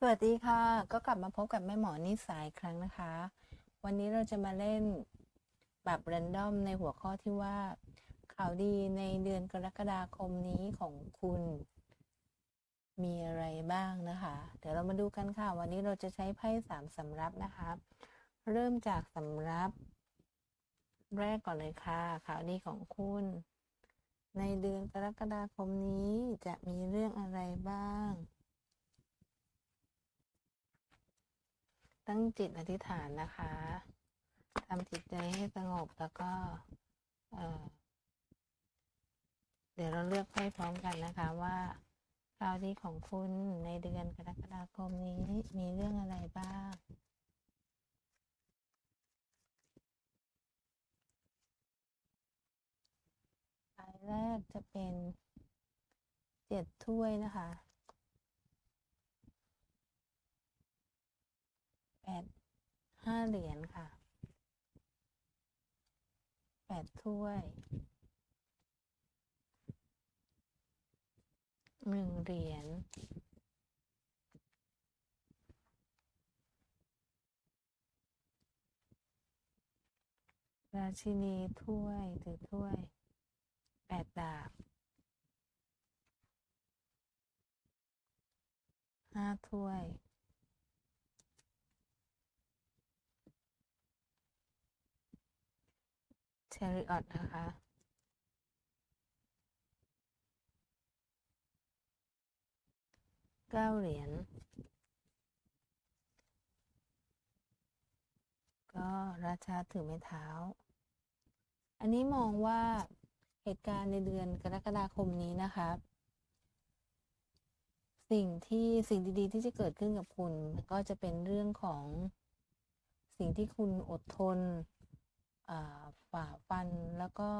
สวัสดีค่ะ ก็กลับมาพบกับแม่หมอนิสายครั้งนะคะ วันนี้เราจะมาเล่นแบบแรนดอมในหัวข้อที่ว่า ข่าวดีในเดือนกรกฎาคมนี้ของคุณ มีอะไรบ้างนะคะ เดี๋ยวเรามาดูกันค่ะ วันนี้เราจะใช้ไพ่สามสำรับนะคะ เริ่มจากสำรับ แรกก่อนเลยค่ะ ข่าวดีของคุณ ในเดือนกรกฎาคมนี้จะมีเรื่องอะไรบ้าง ตั้งจิตอธิษฐานนะคะทำจิตใจให้สงบแล้วก็เออเดี๋ยวเราเลือกไพ่พร้อมกันนะคะว่าข่าวดีของคุณในเดือนกรกฎาคมนี้มีเรื่องอะไรบ้างใบแรกจะเป็นเจ็ดถ้วยนะคะ แปด ห้าเหรียญค่ะแปดถ้วยหนึ่งเหรียญราชินีถ้วยถือถ้วยแปดดาบห้าถ้วย เชอริออตนะคะ เก้าเหรียญ ก็ราชาถือไม้เท้า อันนี้มองว่าเหตุการณ์ในเดือนกรกฎาคมนี้นะครับสิ่งที่สิ่งดีๆ ที่จะเกิดขึ้นกับคุณ ก็จะเป็นเรื่องของสิ่งที่คุณอดทนอ่า ฝ่าฟันแล้วก็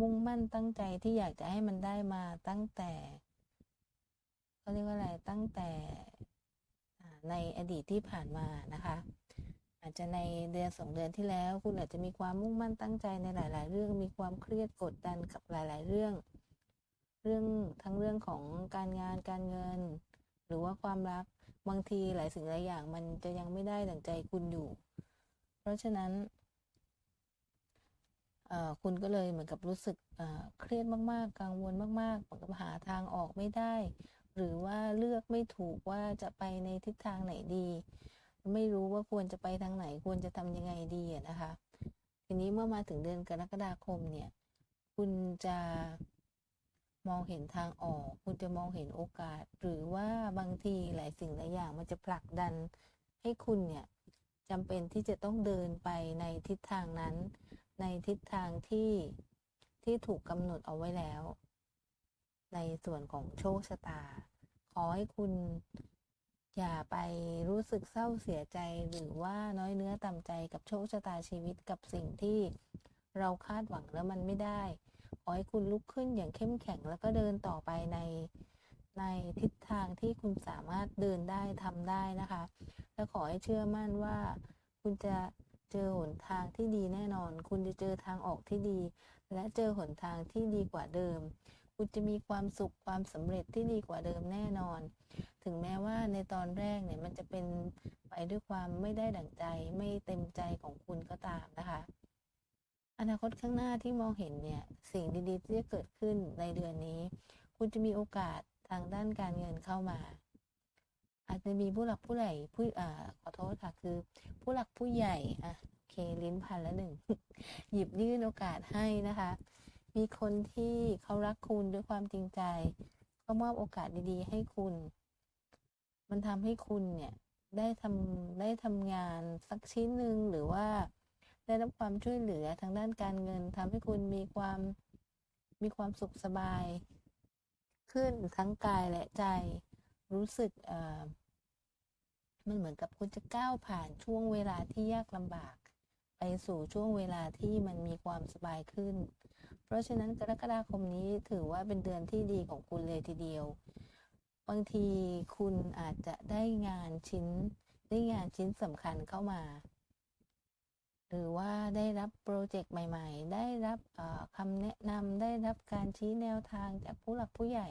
มุ่งมั่นตั้งใจที่อยากจะให้มันได้มาตั้งแต่เขาเรียกว่าอะไรตั้งแต่ในอดีตที่ผ่านมานะคะ อาจจะในเดือนสองเดือนที่แล้ว คุณอาจจะมีความมุ่งมั่นตั้งใจในหลาย ๆ เรื่องมีความเครียดกดดันกับหลาย ๆ เรื่อง เรื่องทั้งเรื่องของการงานการเงิน หรือว่าความรักบางทีหลายสิ่งหลายอย่างมันจะยังไม่ได้ดั่งใจคุณอยู่ เพราะฉะนั้น คุณก็เลยเหมือนกับรู้สึกเครียดมากๆ กังวลมากๆเหมือนกับหาทางออกไม่ได้ หรือว่าเลือกไม่ถูกว่าจะไปในทิศทางไหนดี ไม่รู้ว่าควรจะไปทางไหนควรจะทำยังไงดีนะคะ ทีนี้เมื่อมาถึงเดือนกรกฎาคมเนี่ย คุณจะมองเห็นทางออก คุณจะมองเห็นโอกาส หรือว่าบางทีหลายสิ่งหลายอย่างมันจะผลักดันให้คุณเนี่ยจำเป็นที่จะต้องเดินไปในทิศทางนั้น ในทิศทางที่ที่ถูกกำหนดเอาไว้แล้ว ในส่วนของโชคชะตา ขอให้คุณอย่าไปรู้สึกเศร้าเสียใจหรือว่าน้อยเนื้อต่ำใจกับโชคชะตาชีวิตกับสิ่งที่เราคาดหวังแล้วมันไม่ได้ ขอให้คุณลุกขึ้นอย่างเข้มแข็งแล้วก็เดินต่อไปในในทิศทางที่คุณสามารถเดินได้ทำได้นะคะ และขอให้เชื่อมั่นว่าคุณจะ เจอหนทางที่ดีแน่นอน คุณจะเจอทางออกที่ดี และเจอหนทางที่ดีกว่าเดิม คุณจะมีความสุขความสำเร็จที่ดีกว่าเดิมแน่นอน ถึงแม้ว่าในตอนแรกเนี่ยมันจะเป็นไปด้วยความไม่ได้ดั่งใจไม่เต็มใจของคุณก็ตามนะคะ อนาคตข้างหน้าที่มองเห็นเนี่ยสิ่งดีๆที่จะเกิดขึ้นในเดือนนี้ คุณจะมีโอกาสทางด้านการเงินเข้ามา อาจจะมีผู้หลักผู้ใหญ่ผู้อ่าขอโทษค่ะ คือ ผู้หลักผู้ใหญ่อะโอเคลิ้นพันล้วหนึ่งหยิบยื่นโอกาสให้นะคะ มีคนที่เขารักคุณด้วยความจริงใจก็มอบโอกาสดีๆ ให้คุณ มันทำให้คุณเนี่ยได้ทำได้ทำงานสักชิ้นหนึ่งหรือว่าได้รับความช่วยเหลือทางด้านการเงินทำให้คุณมีความมีความสุขสบาย ขึ้นทั้งกายและใจรู้สึกเอ่อ มันเหมือนกับคุณจะก้าวผ่านช่วงเวลาที่ยากลำบาก ไปสู่ช่วงเวลาที่มันมีความสบายขึ้น เพราะฉะนั้นกรกฎาคมนี้ถือว่าเป็นเดือนที่ดีของคุณเลยทีเดียว บางทีคุณอาจจะได้งานชิ้น ได้งานชิ้นสำคัญเข้ามา หรือว่าได้รับโปรเจกต์ใหม่ ๆ ได้รับคำแนะนำได้รับการชี้แนวทางจากผู้หลักผู้ใหญ่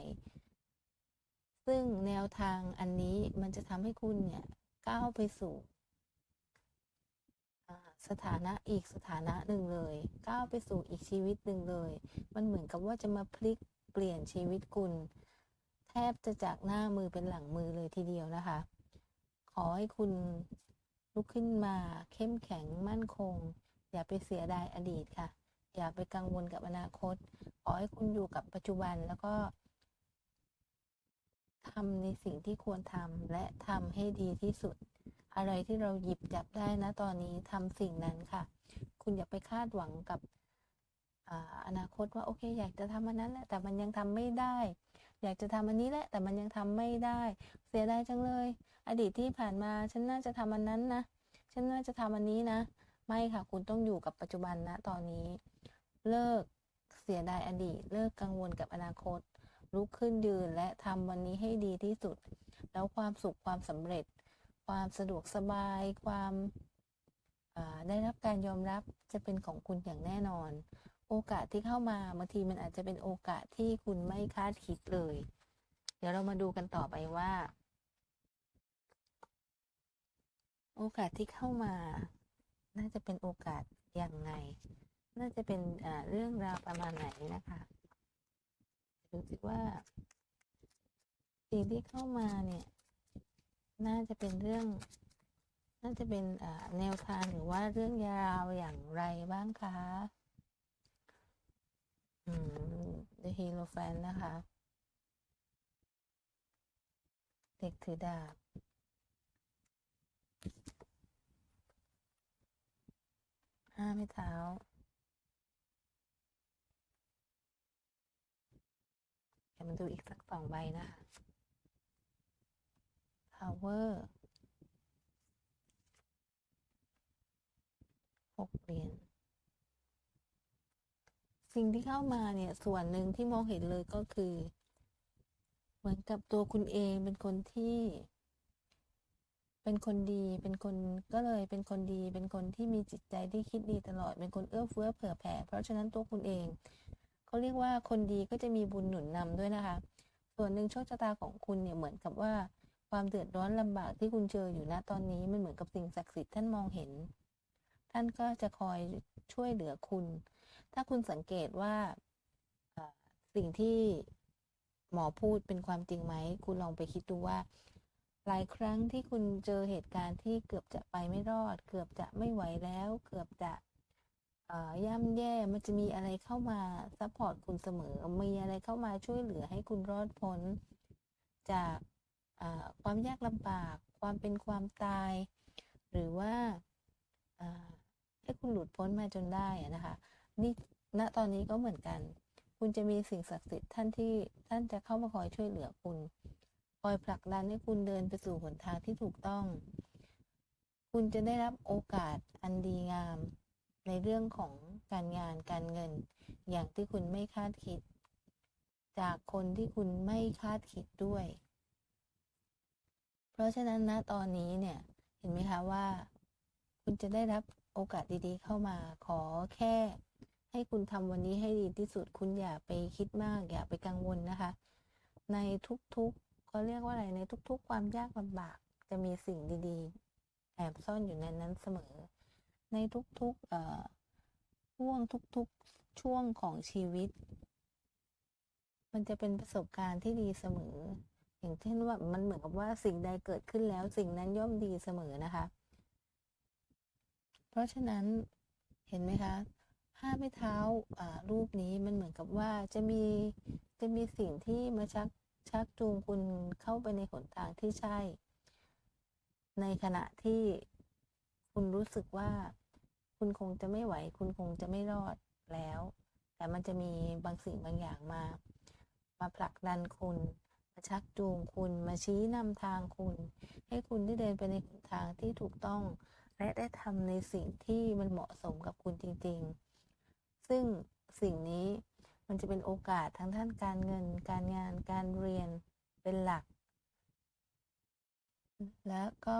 ซึ่งแนวทางอันนี้มันจะทำให้คุณเนี่ย ก้าวไปสู่สถานะอีกสถานะหนึ่งเลย ก้าวไปสู่อีกชีวิตหนึ่งเลย มันเหมือนกับว่าจะมาพลิกเปลี่ยนชีวิตคุณ แทบจะจากหน้ามือเป็นหลังมือเลยทีเดียวนะคะ ขอให้คุณลุกขึ้นมาเข้มแข็งมั่นคง อย่าไปเสียดายอดีตค่ะ อย่าไปกังวลกับอนาคต ขอให้คุณอยู่กับปัจจุบันแล้วก็ ทำในสิ่งที่ควรทำและทำให้ดีที่สุด อะไรที่เราหยิบจับได้นะตอนนี้ทำสิ่งนั้นค่ะ คุณอย่าไปคาดหวังกับอนาคตว่าโอเค อยากจะทำอันนั้นแหละแต่มันยังทำไม่ได้ อยากจะทำอันนี้แหละ แต่มันยังทำไม่ได้ เสียดายจังเลย อดีตที่ผ่านมาฉันน่าจะทำอันนั้นนะฉันน่าจะทำอันนี้นะ ไม่ค่ะ คุณต้องอยู่กับปัจจุบันนะตอนนี้ เลิกเสียดายอดีต เลิกกังวลกับอนาคต ลุกขึ้นยืนและทำวันนี้ให้ดีที่สุด แล้วความสุขความสำเร็จ ความสะดวกสบาย ความาได้รับการยอมรับจะเป็นของคุณอย่างแน่นอน โอกาสที่เข้ามาบางทีมันอาจจะเป็นโอกาสที่คุณไม่คาดคิดเลย เดี๋ยวเรามาดูกันต่อไปว่า โอกาสที่เข้ามา น่าจะเป็นโอกาสอยังไง น่าจะเป็นเรื่องราวประมาณไหนนะคะ ดูสิว่าสิ่งที่เข้ามาเนี่ย น่าจะเป็นเรื่อง น่าจะเป็นแนวทางหรือว่าเรื่องยาวอย่างไรบ้างคะอืม The Hierophant นะคะ เด็กถือดาบห้าไม้เท้า ดี๋ยวมาดูอีกสักสองใบนะคะ Power หกเหรียญสิ่งที่เข้ามาเนี่ย ส่วนหนึ่งที่มองเห็นเลยก็คือ เหมือนกับตัวคุณเองเป็นคนที่ เป็นคนดี เป็นคนก็เลยเป็นคนดี เป็นคนที่มีจิตใจที่คิดดีตลอด เป็นคนเอื้อเฟื้อเผื่อแผ่ เพราะฉะนั้นตัวคุณเอง เขาเรียกว่าคนดีก็จะมีบุญหนุนนำด้วยนะคะ ส่วนหนึ่งโชคชะตาของคุณเนี่ยเหมือนกับว่าความเดือดร้อนลำบากที่คุณเจออยู่ณตอนนี้มันเหมือนกับสิ่งศักดิ์สิทธิ์ท่านมองเห็น ท่านก็จะคอยช่วยเหลือคุณ ถ้าคุณสังเกตว่าสิ่งที่หมอพูดเป็นความจริงไหม คุณลองไปคิดดูว่า หลายครั้งที่คุณเจอเหตุการณ์ที่เกือบจะไปไม่รอด เกือบจะไม่ไหวแล้ว เกือบจะ ย่ำแย่มันจะมีอะไรเข้ามาซัพพอร์ตคุณเสมอ มีอะไรเข้ามาช่วยเหลือให้คุณรอดพ้น จากความยากลำบาก ความเป็นความตาย หรือว่าให้คุณหลุดพ้นมาจนได้นะคะนี่ณตอนนี้ก็เหมือนกัน คุณจะมีสิ่งศักดิ์สิทธิ์ท่านที่ท่านจะเข้ามาคอยช่วยเหลือคุณ คอยผลักดันให้คุณเดินไปสู่หนทางที่ถูกต้อง คุณจะได้รับโอกาสอันดีงาม ในเรื่องของการงานการเงิน อย่างที่คุณไม่คาดคิด จากคนที่คุณไม่คาดคิดด้วย เพราะฉะนั้นณตอนนี้เนี่ยเห็นไหมคะว่า คุณจะได้รับโอกาสดีๆ เข้ามาขอแค่ให้คุณทำวันนี้ให้ดีที่สุด คุณอย่าไปคิดมาก อย่าไปกังวลนะคะ ในทุกๆเขาเรียกว่าอะไรในทุกๆ ความยากลำบากจะมีสิ่งดีๆ แอบซ่อนอยู่ในนั้นเสมอ ในทุกๆเอ่อช่วงทุกๆช่วงของชีวิต มันจะเป็นประสบการณ์ที่ดีเสมอ อย่างเช่นว่ามันเหมือนกับว่าสิ่งใดเกิดขึ้นแล้วสิ่งนั้นย่อมดีเสมอนะคะ เพราะฉะนั้นเห็นไหมคะห้าไม้เท้ารูปนี้มันเหมือนกับว่าจะมีจะมีสิ่งที่มาชักชักจูงคุณเข้าไปในหนทางที่ใช่ ในขณะที่คุณรู้สึกว่า คุณคงจะไม่ไหว คุณคงจะไม่รอดแล้ว แต่มันจะมีบางสิ่งบางอย่างมา มาผลักดันคุณ มาชักจูงคุณ มาชี้นำทางคุณ ให้คุณได้เดินไปในทางที่ถูกต้อง และได้ทำในสิ่งที่มันเหมาะสมกับคุณจริง ๆ ซึ่งสิ่งนี้มันจะเป็นโอกาสทั้งด้านการเงิน การงาน การเรียนเป็นหลัก แล้วก็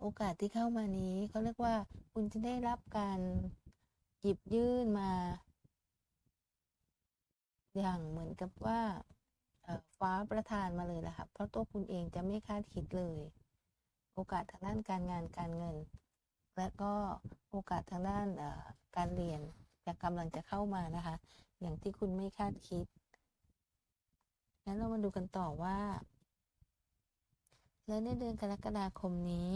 โอกาสที่เข้ามานี้เขาเรียกว่า คุณจะได้รับการหยิบยื่นมา อย่างเหมือนกับว่าฟ้าประทานมาเลยละค่ะเพราะตัวคุณเองจะไม่คาดคิดเลย โอกาสทางด้านการงานการเงิน และก็โอกาสทางด้านการเรียนจะกำลังจะเข้ามานะคะ อย่างที่คุณไม่คาดคิดงั้นเรามาดูกันต่อว่า และในเดือนกรกฎาคมนี้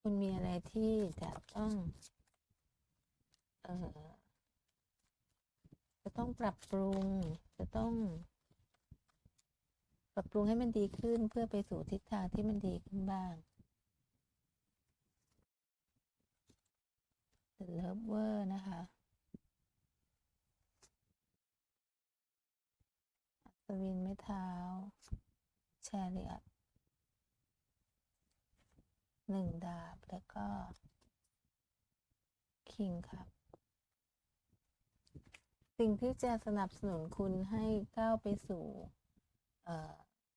คุณมีอะไรที่จะต้อง เอ่อ จะต้องปรับปรุง จะต้อง ปรับปรุงให้มันดีขึ้นเพื่อไปสู่ทิศทางที่มันดีขึ้นบ้าง The Lover นะคะ อัศวินไม้เท้า แชริอตหนึ่งดาบ แล้วก็ คิงครับ สิ่งที่จะสนับสนุนคุณให้ก้าวไปสู่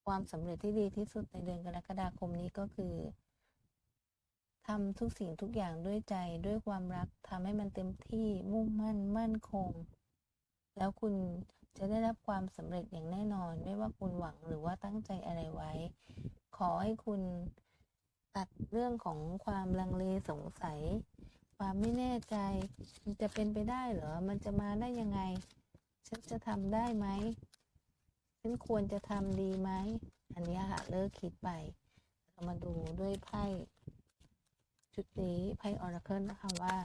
ความสำเร็จที่ดีที่สุดในเดือนกรกฎาคมนี้ก็คือทำทุกสิ่งทุกอย่างด้วยใจด้วยความรักทำให้มันเต็มที่มุ่งมั่นมั่นคง แล้วคุณ จะได้รับความสำเร็จอย่างแน่นอน ไม่ว่าคุณหวังหรือว่าตั้งใจอะไรไว้ ขอให้คุณตัดเรื่องของความลังเลสงสัย ความไม่แน่ใจ มันจะเป็นไปได้เหรอ มันจะมาได้ยังไง ฉันจะทำได้ไหมฉันควรจะทำดีไหม อันนี้ค่ะเลิกคิดไป เรามาดูด้วยไพ่ชุดนี้ไพ่ออราเคิลนะคะว่า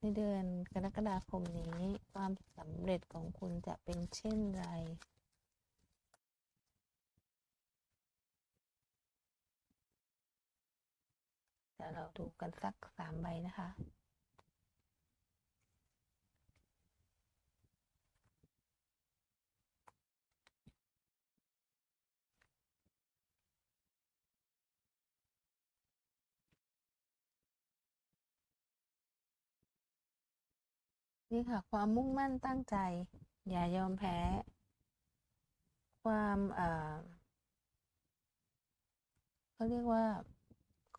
ในเดือนกรกฎาคมนี้ ความสำเร็จของคุณจะเป็นเช่นไรเดี๋ยวเราดูกันสักสามใบนะคะ นี่ค่ะ ความมุ่งมั่นตั้งใจ อย่ายอมแพ้ ความเอ่อเขาเรียกว่า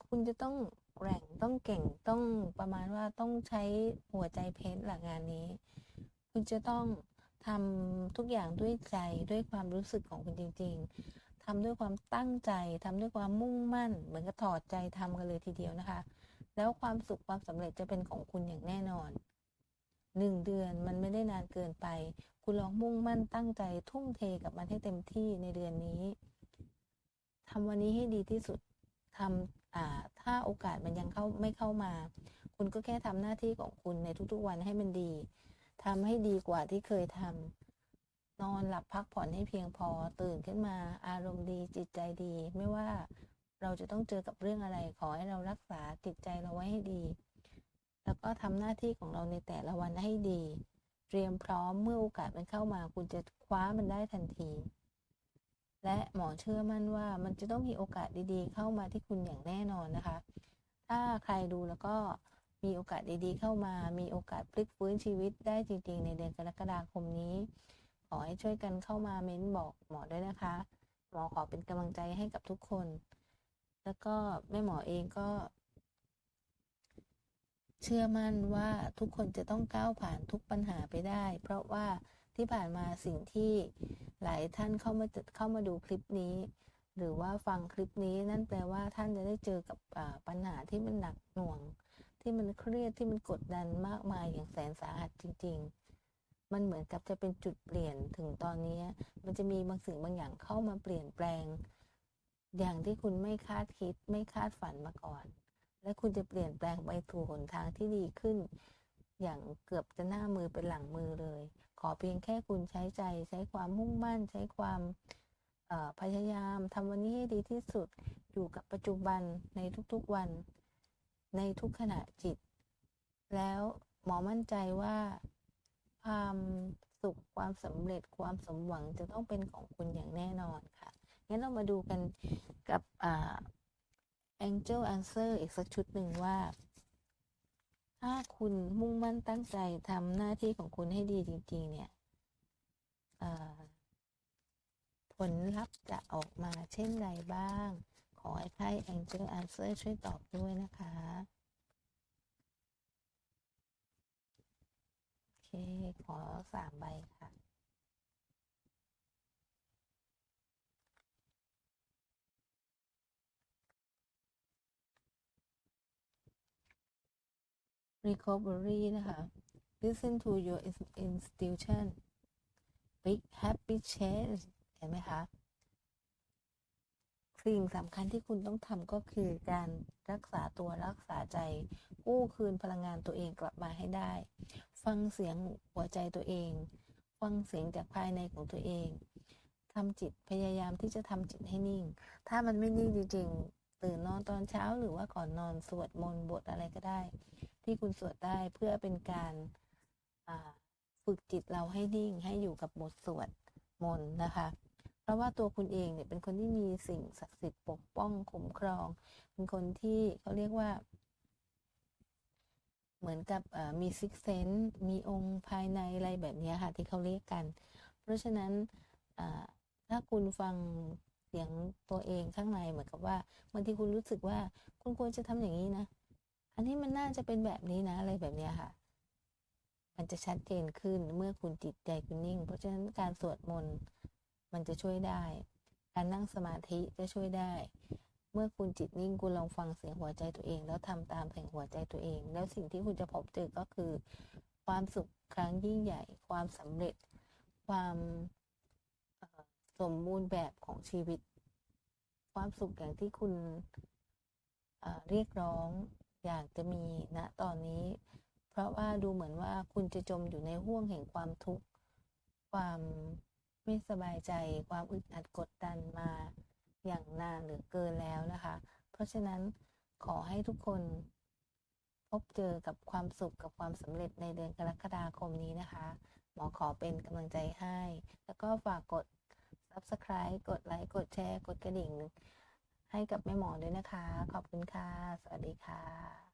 คุณจะต้องแกร่งต้องเก่งต้องประมาณว่าต้องใช้หัวใจเพชรหลักงานนี้ คุณจะต้องทำทุกอย่างด้วยใจด้วยความรู้สึกของคุณจริง ๆทำด้วยความตั้งใจทำด้วยความมุ่งมั่น เหมือนกับถอดใจทำกันเลยทีเดียวนะคะ แล้วความสุขความสำเร็จจะเป็นของคุณอย่างแน่นอน หนึ่งเดือนมันไม่ได้นานเกินไป คุณลองมุ่งมั่นตั้งใจทุ่มเทกับมันให้เต็มที่ในเดือนนี้ทำวันนี้ให้ดีที่สุดทำถ้าโอกาสมันยังเข้าไม่เข้ามา คุณก็แค่ทำหน้าที่ของคุณในทุกๆวันให้มันดีทำให้ดีกว่าที่เคยทำนอนหลับพักผ่อนให้เพียงพอตื่นขึ้นมา อารมณ์ดีจิตใจดี ไม่ว่าเราจะต้องเจอกับเรื่องอะไร ขอให้เรารักษาจิตใจเราไว้ให้ดี แล้วก็ทำหน้าที่ของเราในแต่ละวันให้ดี เตรียมพร้อมเมื่อโอกาสมันเข้ามา คุณจะคว้ามันได้ทันที และหมอเชื่อมั่นว่ามันจะต้องมีโอกาสดีๆ เข้ามาที่คุณอย่างแน่นอนนะคะ ถ้าใครดูแล้วก็มีโอกาสดีๆ เข้ามา มีโอกาสพลิกฟื้นชีวิตได้จริง ๆ ในเดือนกรกฎาคมนี้ ขอให้ช่วยกันเข้ามาเม้นบอกหมอด้วยนะคะ หมอขอเป็นกำลังใจให้กับทุกคน แล้วก็แม่หมอเองก็ เชื่อมั่นว่าทุกคนจะต้องก้าวผ่านทุกปัญหาไปได้ เพราะว่าที่ผ่านมาสิ่งที่หลายท่านเข้ามาเข้ามาดูคลิปนี้ หรือว่าฟังคลิปนี้นั่นแปลว่าท่านจะได้เจอกับปัญหาที่มันหนักหน่วง ที่มันเครียดที่มันกดดันมากมายอย่างแสนสาหัสจริง ๆ มันเหมือนกับจะเป็นจุดเปลี่ยนถึงตอนนี้ มันจะมีบางสิ่งบางอย่างเข้ามาเปลี่ยนแปลง อย่างที่คุณไม่คาดคิดไม่คาดฝันมาก่อน และคุณจะเปลี่ยนแปลงไปสู่หนทางที่ดีขึ้น อย่างเกือบจะหน้ามือเป็นหลังมือเลย ขอเพียงแค่คุณใช้ใจ ใช้ความมุ่งมั่น ใช้ความพยายามทำวันนี้ให้ดีที่สุด อยู่กับปัจจุบันในทุกๆวัน ในทุกขณะจิต แล้วหมอมั่นใจว่าความสุขความสำเร็จความสมหวังจะต้องเป็นของคุณอย่างแน่นอนค่ะ งั้นเรามาดูกันกับอ่า Angel Answer อีกสักชุดหนึ่งว่า ถ้าคุณมุ่งมั่นตั้งใจทำหน้าที่ของคุณให้ดีจริง ๆ เนี่ยผลลัพธ์จะออกมาเช่นไรบ้าง ขอให้ไพ่ Angel Answer ช่วยตอบด้วยนะคะโอเค ขอสามใบค่ะ recovery นะคะ listen to your institution big happy change เห็นไหมคะ สิ่งสำคัญที่คุณต้องทำก็คือการรักษาตัวรักษาใจ กู้คืนพลังงานตัวเองกลับมาให้ได้ ฟังเสียงหัวใจตัวเอง ฟังเสียงจากภายในของตัวเองทำจิตพยายามที่จะทำจิตให้นิ่ง ถ้ามันไม่นิ่งจริง ๆ ตื่นนอนตอนเช้าหรือว่าก่อนนอนสวดมนต์บทอะไรก็ได้ ที่คุณสวดได้เพื่อเป็นการฝึกจิตเราให้นิ่งให้อยู่กับบทสวดมนต์นะคะ เพราะว่าตัวคุณเองเนี่ยเป็นคนที่มีสิ่งศักดิ์สิทธิ์ปกป้องคุ้มครอง เป็นคนที่เขาเรียกว่า เหมือนกับมีซิกเซนมีองค์ภายในอะไรแบบนี้ค่ะ ที่เขาเรียกกัน เพราะฉะนั้นถ้าคุณฟังเสียงตัวเองข้างในเหมือนกับว่าบางทีคุณรู้สึกว่าคุณควรจะทำอย่างนี้นะ อันนี้มันน่าจะเป็นแบบนี้นะอะไรแบบเนี้ยค่ะ มันจะชัดเจนขึ้นเมื่อคุณจิตใจคุณนิ่ง เพราะฉะนั้นการสวดมนต์มันจะช่วยได้ การนั่งสมาธิจะช่วยได้ เมื่อคุณจิตนิ่งคุณลองฟังเสียงหัวใจตัวเอง แล้วทำตามเสียงหัวใจตัวเอง แล้วสิ่งที่คุณจะพบเจอก็คือ ความสุขครั้งยิ่งใหญ่ ความสำเร็จ ความสมบูรณ์แบบของชีวิต ความสุขอย่างที่คุณเรียกร้อง อยากจะมีณตอนนี้ เพราะว่าดูเหมือนว่าคุณจะจมอยู่ในห่วงแห่งความทุกข์ ความไม่สบายใจ ความอึดอัดกดดันมาอย่างนานหลือเกินแล้วนะคะ เพราะฉะนั้นขอให้ทุกคนพบเจอกับความสุขกับความสำเร็จในเดือนกรกฎาคมนี้นะคะ หมอขอเป็นกำลังใจให้ แล้วก็ฝากกด subscribe กดไลค์ กดแชร์ กดกระดิ่ง ให้กับแม่หมอด้วยนะคะ ขอบคุณค่ะ สวัสดีค่ะ